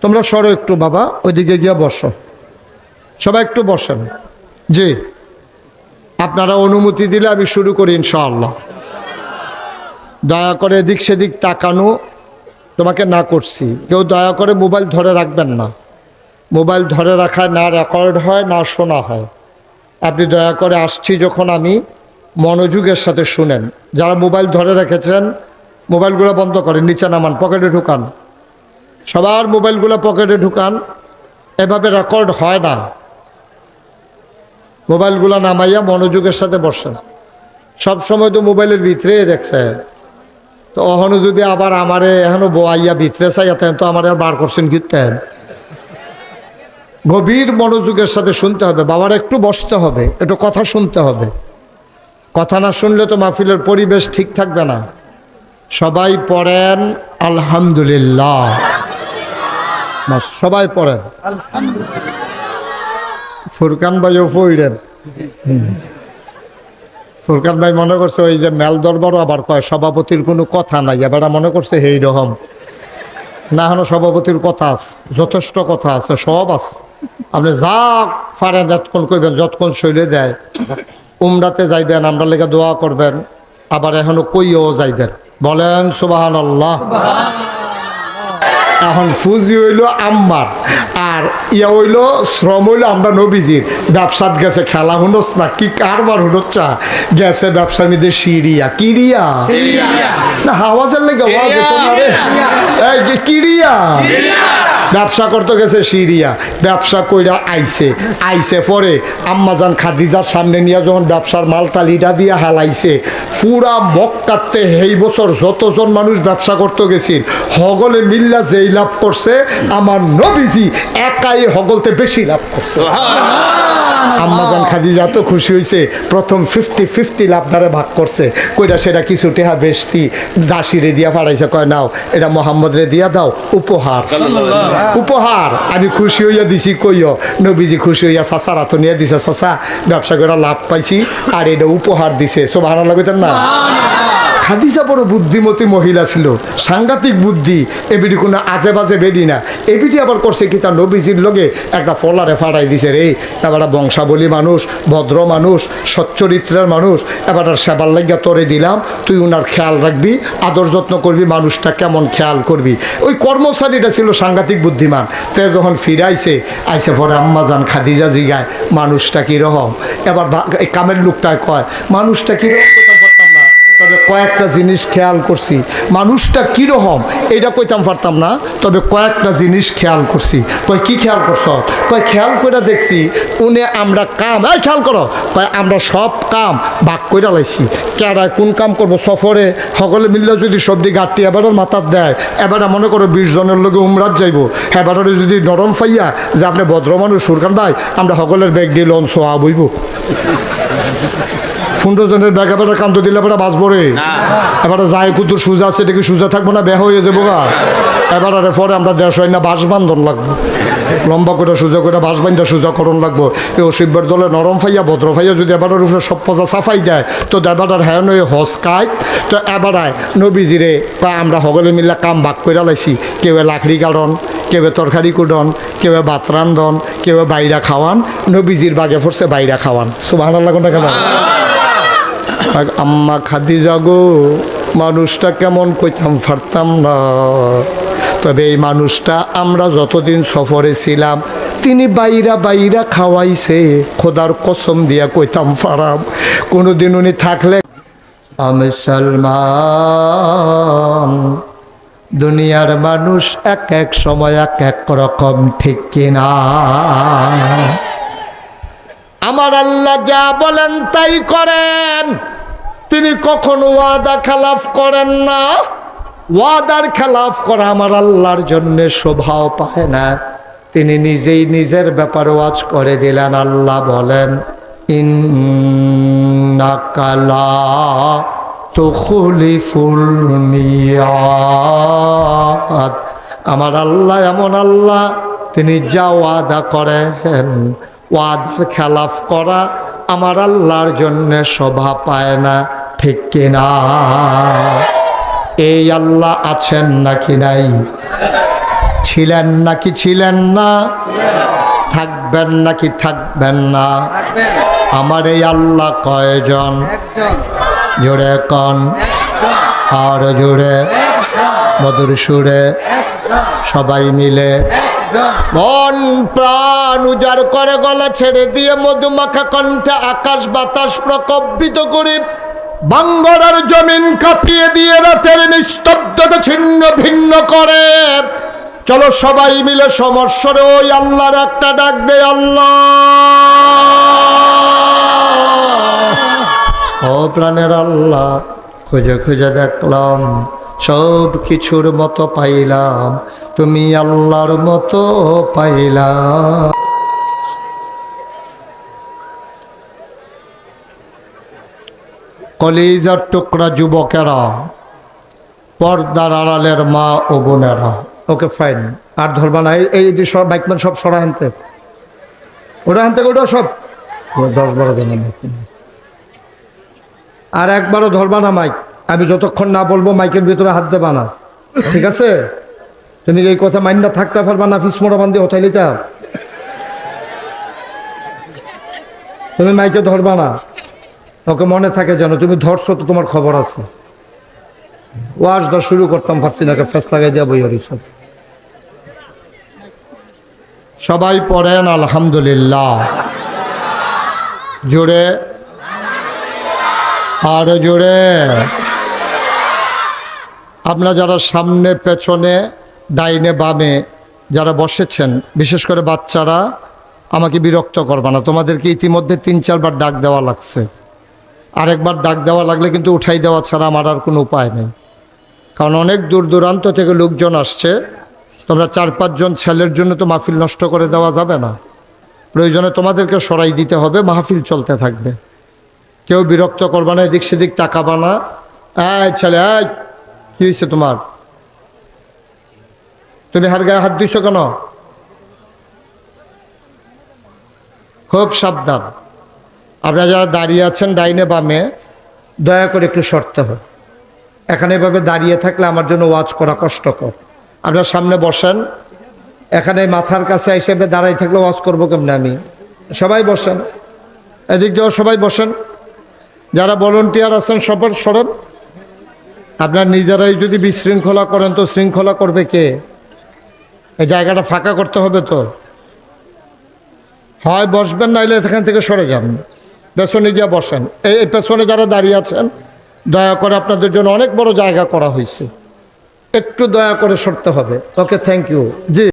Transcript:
তোমরা সরো একটু, বাবা। ওইদিকে গিয়ে বসো। সবাই একটু বসেন। জি। আপনারা অনুমতি দিলে আমি শুরু করি, ইনশাআল্লাহ। দয়া করে এদিক সেদিক তাকানো। তোমাকে না করছি। কেউ দয়া করে মোবাইল ধরে রাখবেন না। মোবাইল ধরে রাখায় না রেকর্ড হয়, না শোনা হয়। আপনি দয়া করে আসছি যখন আমি মনোযোগের সাথে শুনেন। যারা মোবাইল ধরে রেখেছেন, মোবাইলগুলো বন্ধ করেন, নিচে নামান, পকেটে ঢুকান। সবার মোবাইলগুলো পকেটে ঢুকান, এভাবে রেকর্ড হয় না। মোবাইলগুলো নামাইয়া মনোযোগের সাথে বসেন। সব সময় তো মোবাইলের ভিতরে দেখছে। তো অহনো যদি আবার আমারে এখনও বোয়াইয়া ভিতরে চাইয়াতেন তো আমার বার করছেন কীর্তেন গভীর মনোযোগের সাথে শুনতে হবে। বাবার একটু বসতে হবে, একটু কথা শুনতে হবে। কথা না শুনলে তো মাহফিলের পরিবেশ ঠিক থাকবে না। সবাই পড়েন, আলহামদুলিল্লাহ। সবাই পড়েন ফুরকান ভাইও পড়েন ফুরকান ভাই মনে করছে ওই যে মেল দরবারও আবার কয়, সভাপতির কোনো কথা নাই। এবার মনে করছে হেই রকম। না হলো সভাপতির কথা আছে, যথেষ্ট কথা আছে, সব আছে। আপনি যা পারেন, যতক্ষণ করবেন যতক্ষণ শৈলে দেয়। উমরাতে যাইবেন, আমরা লেগে দোয়া করবেন। আবার এখনও কইও যাইবেন। বলেন সুবাহান আল্লাহ এখন ফুজি হইল আম্মার আর ইয়া হইল শ্রম হইল আমরা নবীজির। ব্যবসাত গেছে খেলা হুনস না কি কারবার হুনচ্ছা গেছে ব্যবসার মধ্যে সিরিয়া কিরিয়া না হাওয়াজের লেগে কিরিয়া ব্যবসা করতে গেছে সিরিয়া, ব্যবসা কইরা আইছে। আইছে পরে আম্মাজান খাদিজার সামনে নিয়ে যখন ব্যবসার মালটা লিডা দিয়ে হালাইছে, পুরা মক্কাতে এই বছর যতজন মানুষ ব্যবসা করতে গেছিল, হগলে মিল্লা যেই লাভ করছে, আমার নবীজি একাই হগলতে বেশি লাভ করছে। আম্মাজান খাদিজা তো খুশি হয়েছে প্রথম ফিফটি ফিফটি লাভদারে ভাগ করছে। কইরা সেটা কিছু টেহা বেশতি দাসিরে দিয়া পাঠাইছে কয় নাও এটা মোহাম্মদ রে দিয়া দাও উপহার। উপহার আমি খুশি হইয়া দিছি কইও নবীজি খুশি হইয়া চাষার হাত নিয়ে দিছে চাষা ব্যবসা করে লাভ পাইছি আর এটা উপহার দিছে। সব ভালো লাগতেন না খাদিজা বড় বুদ্ধিমতী মহিলা ছিল, সাংঘাতিক বুদ্ধি, এবিডি কোনো আজে বাজে বেডি না। এবিডি আবার করছে কি, তার নবীজির লগে একটা ফলারে ফাড়াই দিছে রে। এবার বংশাবলী মানুষ, ভদ্র মানুষ, সচ্চরিত্রের মানুষ। এবার সেবার লাগিয়া তরে দিলাম, তুই উনার খেয়াল রাখবি, আদর যত্ন করবি, মানুষটা কেমন খেয়াল করবি। ওই কর্মচারীটা ছিল সাংঘাতিক বুদ্ধিমান। তে যখন ফিরাইছে আইসে পরে আম্মাজান খাদিজা জিগায়, মানুষটা কীরকম? এবার কামের লোকটা কয়, মানুষটা কীরকম? তবে কয়েকটা জিনিস খেয়াল করছি। মানুষটা কীরকম, এইটা কইতাম পারতাম না, তবে কয়েকটা জিনিস খেয়াল করছি। কয়, কি খেয়াল করছ? কয়, খেয়াল করে দেখছি, উনি আমরা কাম, এই খেয়াল করো, কয়, আমরা সব কাম ভাগ করে লাইছি। কেডায় কোন কাম করব? সফরে সকলে মিললে যদি সবজি গাঁটটি এবারের মাথার দেয়, এবারে মনে করো বিশ জনের লোকে উমরাত যাইব। এবারে যদি নরম ফাইয়া যে আপনি ভদ্র মানুষ, সুরকান ভাই, আমরা সকলের ব্যাগ দিয়ে লঞ্চ সোয়া বইব। পনেরো জনের ব্যাগ এবারে কান্ত দিলে এবারে বাঁচবো রে। এবারে যায় কুতু সুজা আছে এটা কি সুজা থাকব না বেহ হয়ে যাব গা। এবার আরে পরে আমরা দেশ হয় না বাঁশ বান্ধন লাগবো। লম্বা করে সুজা করে বাঁশ বান্ধা সুজা করণ লাগবো। এই অসিব্যের দলে নরম ফাইয়া ভদ্র ফাইয়া যদি এবারের উপরে সব পজা সাফাই দেয় তো এবার হ্যাঁ নয় হস খায় তো এবারায় নবীজিরে বা আমরা সকলে মিলে কাম ভাগ করে লাইছি। কেউ লাকড়ি কারণ কেউ তরকারি কুডন কেউ ভাত রান্ধন কেউ বাইরা খাওয়ান নবীজির বাগে পড়ছে বাইরা খাওয়ান। সুবাহ আর আম্মা খাদি যাগো মানুষটা কেমন কইতাম পারতাম না। তবে এই মানুষটা আমরা যতদিন সফরে ছিলাম, তিনি বাইরা বাইরা খাওয়াইছে, খোদার কসম দিয়া কইতাম পারাম কোনোদিন উনি থাকলে, আমি সালমান দুনিয়ার মানুষ এক এক সময় এক এক রকম, ঠিক কিনা আমার আল্লাহ যা বলেন তাই করেন। তিনি কখনো ওয়াদা খেলাফ করেন না। ওয়াদার খেলাফ করা আমার আল্লাহর জন্যে শোভাও পায় না। তিনি নিজেই নিজের ব্যাপারে ওয়াজ করে দিলেন, আল্লাহ বলেন আমার আল্লাহ এমন আল্লাহ, তিনি যা ওয়াদা করেন, ওয়াদার খেলাফ করা আমার আল্লাহর জন্য শোভা পায় না, ঠিক কিনা? এই আল্লাহ আছেন নাকি নাই? ছিলেন নাকি ছিলেন না? থাকবেন নাকি থাকবেন না? আমার এই আল্লাহ কয়জন? জোরে কন। আর জোরে। মধুর সুরে। সবাই মিলে। মন, প্রাণ উজাড় করে গলা ছেড়ে দিয়ে মধুমাখা কণ্ঠে আকাশ বাতাস প্রকম্পিত করে বাঙ্গরার জমিন কাঁপিয়ে দিয়ে রাতের নিস্তব্ধতা ছিন্ন ভিন্ন করে। চলো সবাই মিলে সমস্যরে ওই আল্লাহর একটা ডাক দে আল্লাহ। ও প্রাণের আল্লাহ, খুঁজে খুঁজে দেখলাম সব কিছুর মতো পাইলাম, তুমি আল্লাহর মতো পাইলাম। কলিজার টুকরা যুবকেরা, পর্দার আড়ালের মা ও বোনেরা। ওকে ফাইন আর ধরবা না, এই- সব বাইকম্যান সব সরা হানতে ওটা হানতে ওটা সব। দশ বারো জন আর একবারও ধরবা না মাইক আমি যতক্ষণ না বলব, মাইকের ভিতরে হাত দেবা না। ঠিক আছে? তুমি এই কথা মাইন্ডা থাকতে পারবা না, ফিস বান্ধি ওঠাই নিতে তুমি মাইকে ধরবা না। ওকে মনে থাকে যেন তুমি ধরছো তো তোমার খবর আছে। শুরু করতাম পারছি না ফেস লাগাই দিয়া বই সব সবাই পড়েন, আলহামদুলিল্লাহ। জোরে। আরও জোরে। আপনারা যারা সামনে, পেছনে, ডাইনে, বামে যারা বসেছেন, বিশেষ করে বাচ্চারা, আমাকে বিরক্ত করবে না। তোমাদেরকে ইতিমধ্যে তিন, চারবার ডাক দেওয়া লাগছে। আরেকবার ডাক দেওয়া লাগলে কিন্তু উঠাই দেওয়া ছাড়া আমার আর কোনো উপায় নেই। কারণ অনেক দূর দূরান্ত থেকে লোকজন আসছে। তোমরা চার পাঁচজন ছেলের জন্য তো মাহফিল নষ্ট করে দেওয়া যাবে না। প্রয়োজনে তোমাদেরকে সরাই দিতে হবে, মাহফিল চলতে থাকবে। কেউ বিরক্ত করবা না, এদিক সেদিক তাকাবা না। এই ছেলে, এই কি হয়েছে তোমার? তুমি হার গায়ে হাত দিছো কেন? খুব সাবধান। আপনারা যারা দাঁড়িয়ে আছেন ডাইনে বামে, দয়া করে একটু সরতে হয় এখানে এভাবে দাঁড়িয়ে থাকলে আমার জন্য ওয়াচ করা কষ্টকর। আপনার সামনে বসেন। এখানে মাথার কাছে হিসেবে দাঁড়াই থাকলে ওয়াচ করব কেমনে আমি? সবাই বসেন। এদিক দিয়েও সবাই বসেন। যারা ভলেন্টিয়ার আছেন, সবার সরেন আপনার নিজেরাই যদি বিশৃঙ্খলা করেন তো শৃঙ্খলা করবে কে? এই জায়গাটা ফাঁকা করতে হবে তো। হয় বসবেন, নাইলে এখান থেকে সরে যান। পেছনে গিয়ে বসেন। এই এই পেছনে যারা দাঁড়িয়ে আছেন, দয়া করে আপনাদের জন্য অনেক বড় জায়গা করা হয়েছে। একটু দয়া করে সরতে হবে। Okay, thank you. জি।